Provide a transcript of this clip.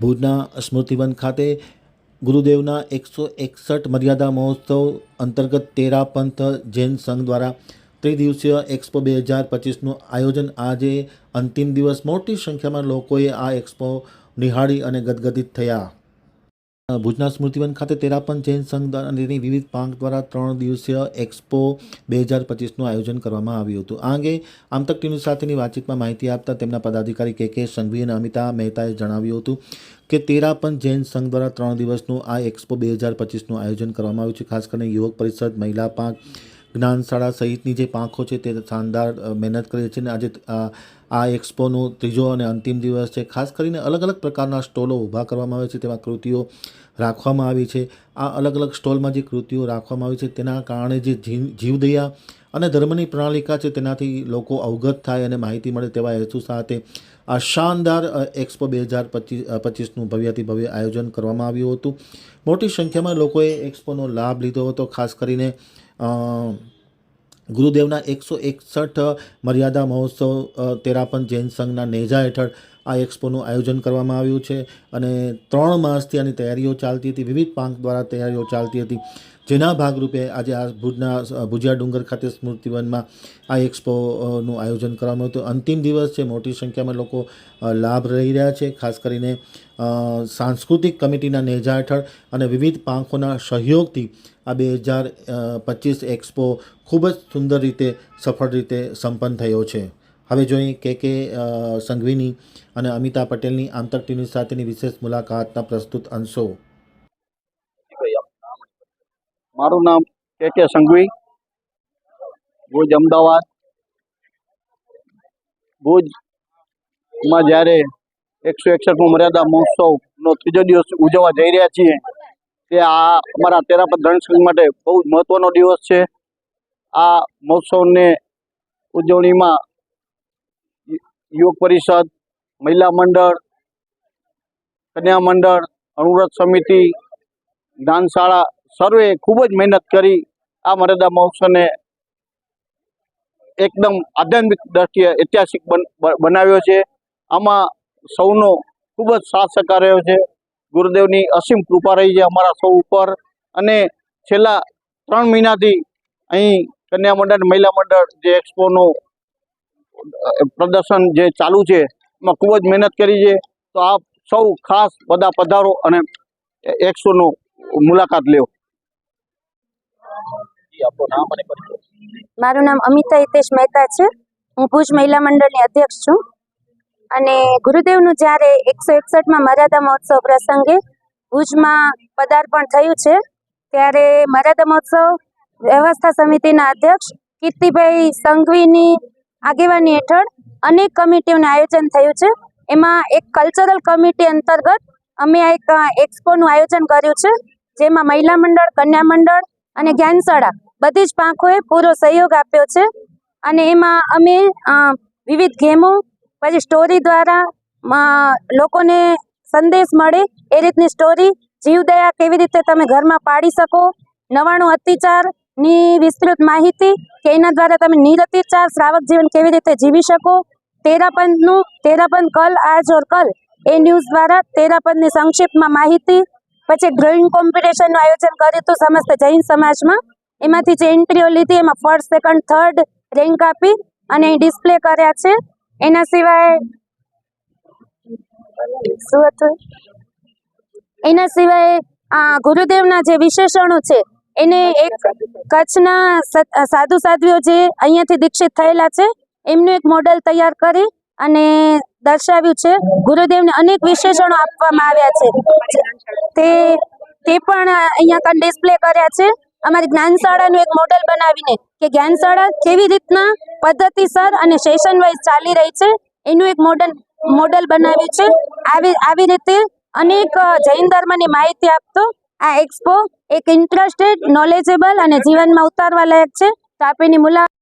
ભુજના સ્મૃતિવન ખાતે ગુરુદેવના એકસો એકસઠ મર્યાદા મહોત્સવ અંતર્ગત તેરા પંથ જૈન સંઘ દ્વારા ત્રિદિવસીય એક્સપો બે હજાર પચીસનું આયોજન આજે અંતિમ દિવસ મોટી સંખ્યામાં લોકોએ આ એક્સપો નિહાળી અને ગદગદિત થયા. ભુજના સ્મૃતિવન ખાતે તેરાપન જૈન સંઘ અને વિવિધ પાંખ દ્વારા ત્રણ દિવસીય એક્સપો બે હજાર પચીસનું આયોજન કરવામાં આવ્યું હતું. આ અંગે આમતક ટીવી સાથેની વાતચીતમાં માહિતી આપતા તેમના પદાધિકારી કે કે સંઘવી અને અમિતા મહેતાએ જણાવ્યું હતું કે તેરાપન જૈન સંઘ દ્વારા ત્રણ દિવસનું આ એક્સપો બે હજાર પચીસનું આયોજન કરવામાં આવ્યું છે. ખાસ કરીને યુવક પરિષદ, મહિલા પાંખ જ્ઞાનશાળા સહિતની જે પાંખો છે તે શાનદાર મહેનત કરી છે અને આજે આ એક્સપોનો ત્રીજો અને અંતિમ દિવસ છે. ખાસ કરીને અલગ અલગ પ્રકારના સ્ટોલો ઊભા કરવામાં આવે છે. તેમાં કૃતિઓ રાખવામાં આવી છે. આ અલગ અલગ સ્ટોલમાં જે કૃતિઓ રાખવામાં આવી છે તેના કારણે જે જીવ, જીવદયા અને ધર્મની પ્રણાલિકા છે તેનાથી લોકો અવગત થાય અને માહિતી મળે તેવા હેતુ સાથે આ શાનદાર એક્સપો બે હજાર પચીસ પચીસનું ભવ્યાતિ ભવ્ય આયોજન કરવામાં આવ્યું હતું. મોટી સંખ્યામાં લોકોએ એક્સપોનો લાભ લીધો હતો, ખાસ કરીને ગુરુદેવના એકસો એકસઠ મર્યાદા મહોત્સવ તેરાપન જૈન સંઘના નેજા હેઠળ આ એક્સપોનું આયોજન કરવામાં આવ્યું છે અને ત્રણ માસથી આની તૈયારીઓ ચાલતી હતી, વિવિધ પાંખ દ્વારા તૈયારીઓ ચાલતી હતી. જેના ભાગરૂપે આજે આ ભુજના, ભુજિયા ડુંગર ખાતે સ્મૃતિવનમાં આ એક્સપોનું આયોજન કરવામાં હતું. અંતિમ દિવસ છે, મોટી સંખ્યામાં લોકો લાભ લઈ રહ્યા છે, ખાસ કરીને સાંસ્કૃતિક કમિટીના નેજા હેઠળ અને વિવિધ પાંખોના સહયોગથી આ બે હજાર પચીસ એક્સપો ખૂબ જ સુંદર રીતે, સફળ રીતે સંપન્ન થયો છે. હવે જોઈએ કે કે સંઘવીની અને અમિતા પટેલની આંતર ટીવી સાથેની વિશેષ મુલાકાતના પ્રસ્તુત અંશો. મારું નામ કે કે સંઘવી. ભુજ, અમદાવાદ. ભુજમાં જ્યારે એકસો એકસઠમો મર્યાદા મહોત્સવનો ત્રીજો દિવસ ઉજવવા જઈ રહ્યા છીએ, તે આ અમારા તેરાપદ ધરણ માટે બહુ મહત્વનો દિવસ છે. આ મહોત્સવને ઉજવણીમાં યુવક પરિષદ, મહિલા મંડળ, કન્યા મંડળ અનુવ્રત સમિતિ જ્ઞાનશાળા સર્વે ખૂબ જ મહેનત કરી આ મર્યાદા મહોત્સવને એકદમ આધ્યાત્મિક દ્રષ્ટિએ ઐતિહાસિક બન- બનાવ્યો છે. આમાં સૌનો ખૂબ જ સાથ સહકાર રહ્યો છે. ગુરુદેવની અસીમ કૃપા રહી છે અમારા સૌ ઉપર અને છેલ્લા ત્રણ મહિનાથી અહીં કન્યા મંડળ, મહિલા મંડળ જે એક્સપોનું પ્રદર્શન જે ચાલુ છે એમાં ખૂબ જ મહેનત કરી છે. તો આપ સૌ ખાસ બધા પધારો અને એક્સપોનો મુલાકાત લ્યો. મારું નામ અમિતા હિતેશ મહેતા છે. હું ભુજ મહિલા મંડળની અધ્યક્ષ છું. અને ગુરુદેવનું જ્યારે એકસો એકસઠમાં મર્યાદા મહોત્સવ પ્રસંગે ભુજમાં પદાર્પણ થયું છે ત્યારે મર્યાદા મહોત્સવ વ્યવસ્થા સમિતિના અધ્યક્ષ કીર્તિભાઈ સંઘવીની આગેવાની હેઠળ અનેક કમિટીઓનું આયોજન થયું છે. એમાં એક કલ્ચરલ કમિટી અંતર્ગત અમે આ એક એક્સપોનું આયોજન કર્યું છે, જેમાં મહિલા મંડળ, કન્યા મંડળ અને જ્ઞાનશાળા બધી જ પાંખોએ પૂરો સહયોગ આપ્યો છે. અને એમાં અમે વિવિધ ગેમો, પછી સ્ટોરી દ્વારા લોકોને સંદેશ મળે એ રીતની સ્ટોરી જીવદયા કેવી રીતે તમે ઘરમાં પાડી શકો, નવાણું અત્યાચારની વિસ્તૃત માહિતી કે એના દ્વારા તમે નિરતિચાર શ્રાવક જીવન કેવી રીતે જીવી શકો? તેરાપંથનું, તેરાપંથ કલ, આજ ઓર કલ. એ ન્યૂઝ દ્વારા તેરાપંથની સંક્ષિપ્તમાં માહિતી, પછી ડ્રોઈંગ કોમ્પિટિશનનું આયોજન કર્યું હતું સમસ્ત જૈન સમાજમાં. એમાંથી જે એન્ટ્રીઓ લીધી, એમાં ફર્સ્ટ સેકન્ડ થર્ડ રેન્ક આપી અને ડિસ્પ્લે કર્યા છે. એના સિવાય શું હતું? એના સિવાય ગુરુદેવના જે વિશેષણો છે એને એક કચ્છના સાધુ સાધ્વીઓ જે અહીંયાથી દીક્ષિત થયેલા છે એમનું એક મોડલ તૈયાર કરી અને દર્શાવ્યું છે. ગુરુદેવને અનેક વિશેષણો આપવામાં આવ્યા છે. તે તે પણ અહીંયા કન ડિસ્પ્લે કર્યા છે. અમારી જ્ઞાનશાળાનું એક મોડલ બનાવીને કે જ્ઞાનશાળા કેવી રીતના પદ્ધતિસર અને સેશન વાઇઝ ચાલી રહી છે એનું એક મોડલ મોડલ બનાવ્યું છે. આવી આવી રીતે અનેક જૈન ધર્મની માહિતી આપતો આ એક્સપો એક ઇન્ટરેસ્ટેડ નોલેજેબલ અને જીવનમાં ઉતારવા લાયક છે. તો આપ મુલાકાત